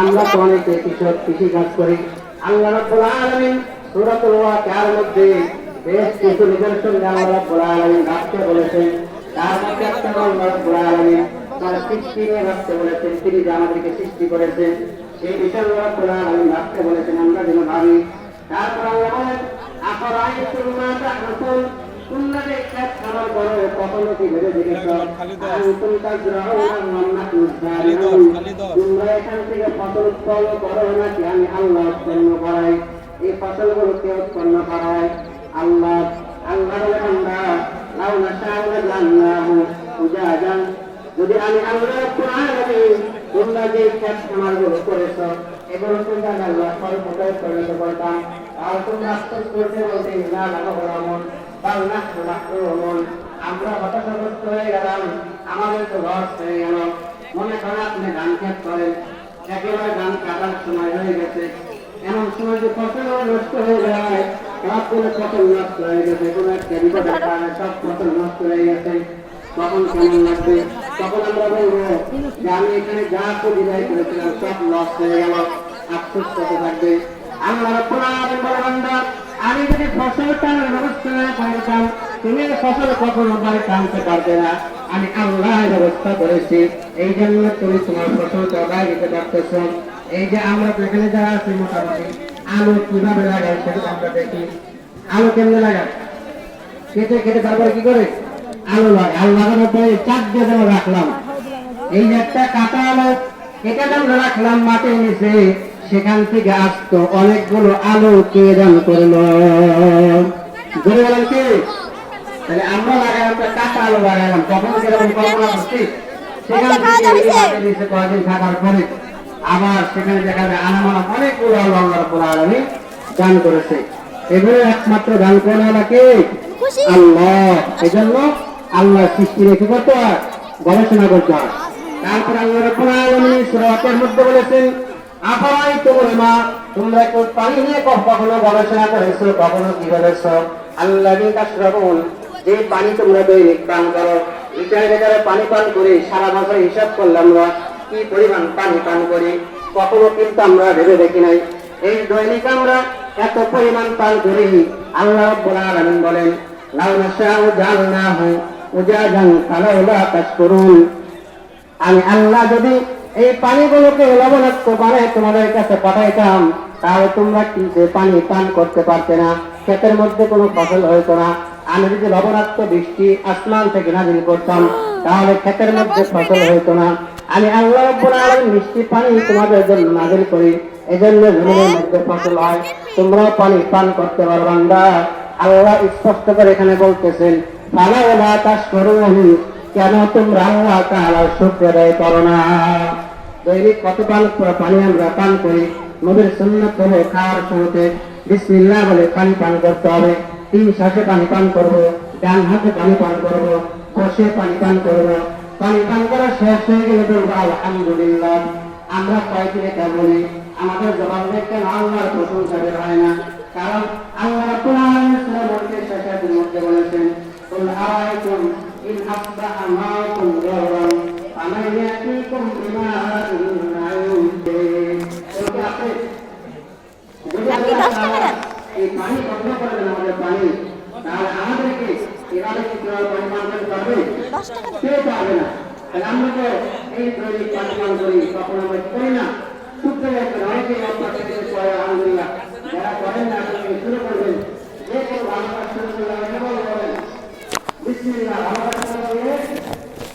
আমরা তো অনেকে কৃষক কৃষি কাজ করি। আল্লাহ রাব্বুল আলামিন মধ্যে বেশ কিছু নিদর্শন আল্লাহ রাব্বুল আলামিন রাখতে বলেছেন। তার মধ্যে একটা আল্লাহ রাব্বুল আলামিন, তার সৃষ্টি নিয়ে রাখতে বলেছেন, তিনি যে আমাদেরকে সৃষ্টি করেছেন, সেই বিষয় আল্লাহ রাব্বুল আলামিন রাখতে বলেছেন, আমরা যেন ভাবি। তারপর আল্লাহ বলেন আফরাআইতুম মা তাহরুকুন তোমরা যে খেত খাবার করো কখনো কি ভেবে দেখেছ তোমরা এখান থেকে ফসল উৎপন্ন করো নাকি আমি আল্লাহ উৎপন্ন করাই এই ফসলগুলো কে উৎপন্ন করাই আল্লাহ আল্লাহ বান্দা লাউ নাশাউ লাজান্নাহু উজাজান যদি আমি আল্লাহ কোরআন তোমরা যে খেত খামারগুলো করেছ এগুলো তোমরা আল্লাহ স্বল্পতায় পরিণত করতাম আর তোমরা আফসোস করতে বলতে না লাভ রমন বাল নাহনু মাহরুমুন আমরা হতাশাগ্রস্ত হয়ে গেলাম। আমাদের তো লস হয়ে গেল। মনে করেন আপনি ধান ক্ষেত করেন। একেবারে ধান কাটার সময় হয়ে গেছে। এমন সময় যে ফসল নষ্ট হয়ে যায়। সবগুলো ফসল নষ্ট হয়ে গেছে। কোনো একটা বিপদের কারণে সব ফসল নষ্ট হয়ে গেছে। তখন কেমন লাগবে? তখন আমরা বলব, যে আমি এখানে যা পুঁজি করেছিলাম, সব লস হয়ে গেল। আফসোস করতে থাকবে। আলামিন বলে বান্দা। আমি যদি ফসল ব্যবস্থা না করতাম তুমি ফসল কখনো বাড়ি টানতে পারবে না। আমি আল্লাহ ব্যবস্থা করেছি। এই জন্য তুমি তোমার ফসলটা বাইরে দিতে পারতেছ। এই যে আমরা এখানে যারা আছি মোটামুটি, আলু কীভাবে লাগাই সেটা আমরা দেখি। আলু কেমনে লাগায় কেটে কেটে তারপরে কি করে? আলু লাগে আলু লাগানোর পরে চার দিয়ে যেন রাখলাম। এই যে একটা কাটা আলু, এটা যেন রাখলাম মাটির নিচে। সেখান থেকে আসতো অনেকগুলো আলো কে দান করল। ধরে গেলাম কি? তাহলে আমরা লাগালাম কাঁচা আলু লাগালাম তখন কীরকম কল্পনা করছি? সেখান থেকে এই মাটির নিচে কয়েকদিন থাকার পরে। আবার সেখানে দেখা যায় আনামানা অনেকগুলো আলো আল্লাহ রাব্বুল আলামিন দান করেছে। এগুলো একমাত্র দান করে নাকি আল্লাহ। এজন্য আল্লাহ সৃষ্টি রেখে করতে হয় গবেষণা করতে হয়। তারপর আল্লাহ রাব্বুল আলামিন সূরাতের মধ্যে বলেছেন আফারাই তোমরা মা তোমরা একটু পানি নিয়ে কখনো গবেষণা করেছ, কখনো কি করেছ? আল্লাহ তাশরাবুন যে পানি তোমরা দৈনিক পান করো লিটার লিটারে পানি পান করি, সারা বছর হিসাব করলাম আমরা কি পরিমাণ পানি পান করি, কখনো কিন্তু আমরা ভেবে দেখি নাই। এই দৈনিক আমরা এত পরিমাণ পান করি, আল্লাহ রাব্বুল আলামিন বলেন, লাউ নাশাউ জাআলনাহু উজাজান ফালাউলা তাশকুরুন। আমি আল্লাহ যদি এই পানিগুলোকে লবণাক্ত তোমাদের কাছে পাঠাইতাম তাহলে তোমরা কি পানি পান করতে পারতে না। ক্ষেতের মধ্যে কোনো ফসল হইতো না। আমি যদি লবণাক্ত বৃষ্টি আসমান থেকে নাজিল করতাম তাহলে ক্ষেতের মধ্যে ফসল হইতো না। আমি আল্লাহ রাব্বুল আলামিন মিষ্টি পানি তোমাদের জন্য নাজিল করি। এজন্য জমিনের মধ্যে ফসল হয়। তোমরাও পানি পান করতে পারো বান্দা আল্লাহ স্পষ্ট করে এখানে বলতেছেন ফালা ওলা তাস করুন কেন তোমরা আল্লাহ তাআলার শুকর আদায় করো না? দৈনিক কত পান পানি আমরা পান করি? নবীর সুন্নাত হলো খাওয়ার শুরুতে বিসমিল্লাহ বলে পানি পান করতে হবে। তিন শ্বাসে পানি পান করব, ডান হাতে পানি পান করব, বসে পানি পান করব। পানি পান করা শেষ হয়ে গেলে বলব, আলহামদুলিল্লাহ। আমরা কয়েকদিন এটা আমাদের জবাব দেখতে আল্লাহর প্রশংসা বের হয় না। কারণ আল্লাহ কেউ পারবে দশ টাকা দেন। কেউ পারবে না আমরা তো এই দৈনিক পানি করি তখন আমরা করি না চুপ অনেকেই আপনার থেকে পরে আলহামদুলিল্লাহ যারা করেন না আপনি শুরু করবেন যে কেউ ভালো কাজ শুরু করলে আমাকে বলবেন বিসমিল্লাহ ভালো কাজ করলে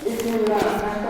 বিসমিল্লাহ কাজটা